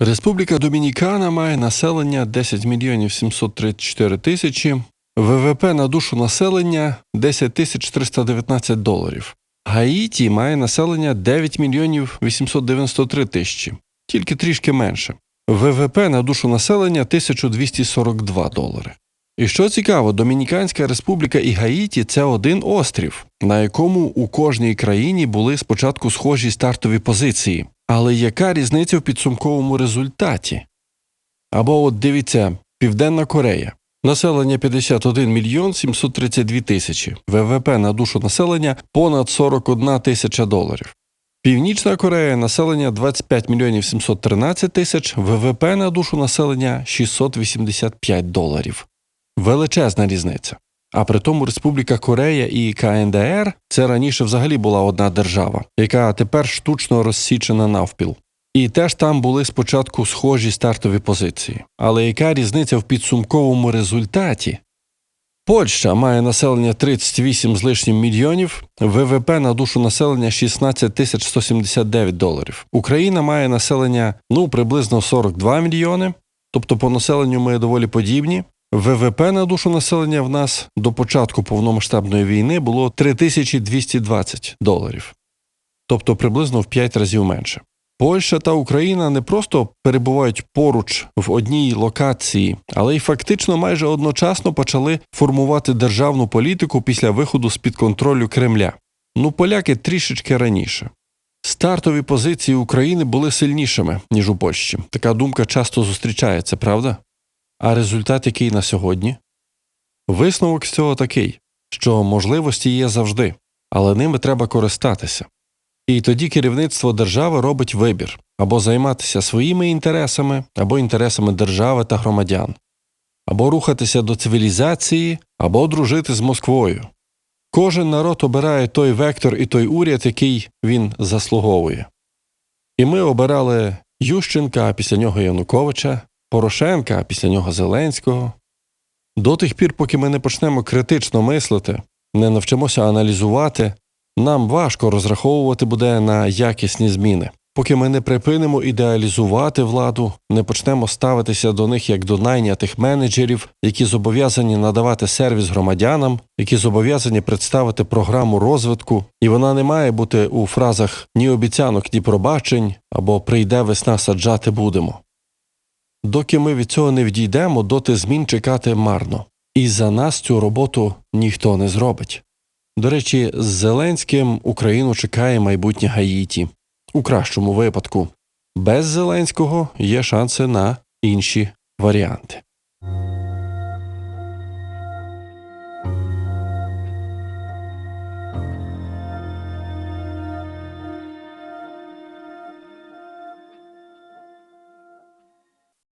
Республіка Домінікана має населення 10 мільйонів 734 тисячі, ВВП на душу населення 10 тисяч 319 доларів. Гаїті має населення 9 мільйонів 893 тисячі, тільки трішки менше. ВВП на душу населення 1242 долари. І що цікаво, Домініканська республіка і Гаїті це один острів, на якому у кожній країні були спочатку схожі стартові позиції. Але яка різниця в підсумковому результаті? Або от дивіться, Південна Корея. Населення 51 мільйон 732 тисячі, ВВП на душу населення понад 41 тисяча доларів. Північна Корея населення 25 мільйонів 713 тисяч, ВВП на душу населення 685 доларів. Величезна різниця. А при тому Республіка Корея і КНДР це раніше взагалі була одна держава, яка тепер штучно розсічена навпіл. І теж там були спочатку схожі стартові позиції. Але яка різниця в підсумковому результаті? Польща має населення 38 з лишнім мільйонів, ВВП на душу населення 16 тисяч 179 доларів. Україна має населення ну приблизно 42 мільйони, тобто по населенню ми доволі подібні. ВВП на душу населення в нас до початку повномасштабної війни було 3220 доларів, тобто приблизно в 5 разів менше. Польща та Україна не просто перебувають поруч в одній локації, але й фактично майже одночасно почали формувати державну політику після виходу з під контролю Кремля. Ну, поляки трішечки раніше. Стартові позиції України були сильнішими, ніж у Польщі. Така думка часто зустрічається, правда? А результат який на сьогодні? Висновок з цього такий, що можливості є завжди, але ними треба користатися. І тоді керівництво держави робить вибір або займатися своїми інтересами, або інтересами держави та громадян, або рухатися до цивілізації, або дружити з Москвою. Кожен народ обирає той вектор і той уряд, який він заслуговує. І ми обирали Ющенка, а після нього Януковича, Порошенка, а після нього Зеленського. До тих пір, поки ми не почнемо критично мислити, не навчимося аналізувати, нам важко розраховувати буде на якісні зміни. Поки ми не припинимо ідеалізувати владу, не почнемо ставитися до них як до найнятих менеджерів, які зобов'язані надавати сервіс громадянам, які зобов'язані представити програму розвитку, і вона не має бути у фразах ні обіцянок, ні пробачень або прийде весна саджати будемо. Доки ми від цього не вдійдемо, доти змін чекати марно. І за нас цю роботу ніхто не зробить. До речі, з Зеленським Україну чекає майбутнє Гаїті. У кращому випадку. Без Зеленського є шанси на інші варіанти.